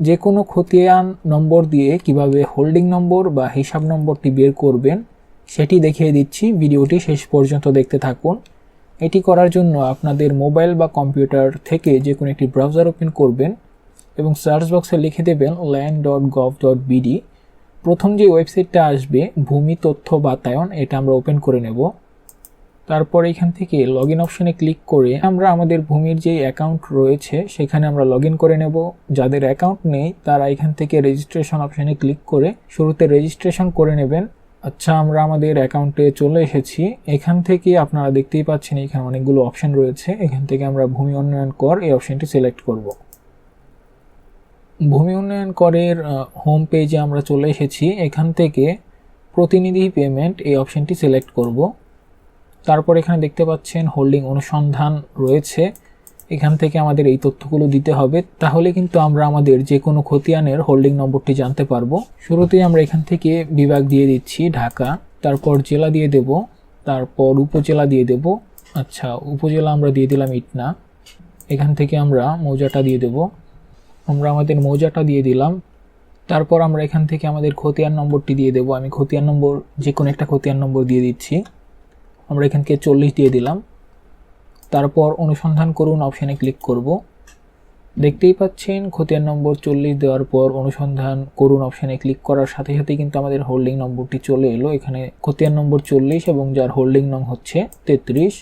যে কোনো খতিয়ান নম্বর দিয়ে কীভাবে হোল্ডিং নম্বর বা হিসাব নম্বরটি বের করবেন, সেটি দেখিয়ে দিচ্ছি। ভিডিওটি শেষ পর্যন্ত দেখতে থাকুন। এটি করার জন্য আপনাদের মোবাইল বা কম্পিউটার থেকে যে কোনো একটি ব্রাউজার ওপেন করবেন এবং সার্চ বক্সে লিখে দেবেন land dot gov dot B D প্রথম যে ওয়েবসাইটটা আসবে, ভূমি তথ্য বাতায়ন, এটা আমরা ওপেন করে নেব। তারপর এখান থেকে লগ ইন অপশানে ক্লিক করে আমরা আমাদের ভূমির যে অ্যাকাউন্ট রয়েছে, সেখানে আমরা লগ করে নেব। যাদের অ্যাকাউন্ট নেই, তারা এখান থেকে রেজিস্ট্রেশন অপশানে ক্লিক করে শুরুতে রেজিস্ট্রেশন করে নেবেন। আচ্ছা আমরা আমাদের অ্যাকাউন্টে চলে এসেছি। এখান থেকে আপনারা দেখতেই পাচ্ছেন এখানে অনেকগুলো অপশন রয়েছে। এখান থেকে আমরা ভূমি উন্নয়ন কর এই অপশনটি সিলেক্ট করব। ভূমি উন্নয়ন করের হোম পেজে আমরা চলে এসেছি। এখান থেকে প্রতিনিধি পেমেন্ট এই অপশনটি সিলেক্ট করব। তারপর এখানে দেখতে পাচ্ছেন হোল্ডিং অনুসন্ধান রয়েছে। এখান থেকে আমাদের এই তথ্যগুলো দিতে হবে। তাহলে কিন্তু আমরা আমাদের যে কোনো খতিয়ানের হোল্ডিং নম্বরটি জানতে পারব। শুরুতেই আমরা এখান থেকে বিভাগ দিয়ে দিচ্ছি, ঢাকা। তারপর জেলা দিয়ে দেব। তারপর উপজেলা দিয়ে দেব। আচ্ছা উপজেলা আমরা দিয়ে দিলাম ইটনা। এখান থেকে আমরা মৌজাটা দিয়ে দেব। আমরা আমাদের মৌজাটা দিয়ে দিলাম। তারপর আমরা এখান থেকে আমাদের খতিয়ান নম্বরটি দিয়ে দেব। আমি খতিয়ান নম্বর যে কোনো একটা খতিয়ান নম্বর দিয়ে দিচ্ছি। আমরা এখানকে চল্লিশ দিয়ে দিলাম। তারপর অনুসন্ধান করুন অপশানে ক্লিক করব। দেখতেই পাচ্ছেন, খতিয়ান নম্বর চল্লিশ দেওয়ার পর অনুসন্ধান করুন অপশানে ক্লিক করার সাথে সাথে কিন্তু আমাদের হোল্ডিং নম্বরটি চলে এলো। এখানে খতিয়ান নম্বর চল্লিশ এবং যার হোল্ডিং নং হচ্ছে তেত্রিশ।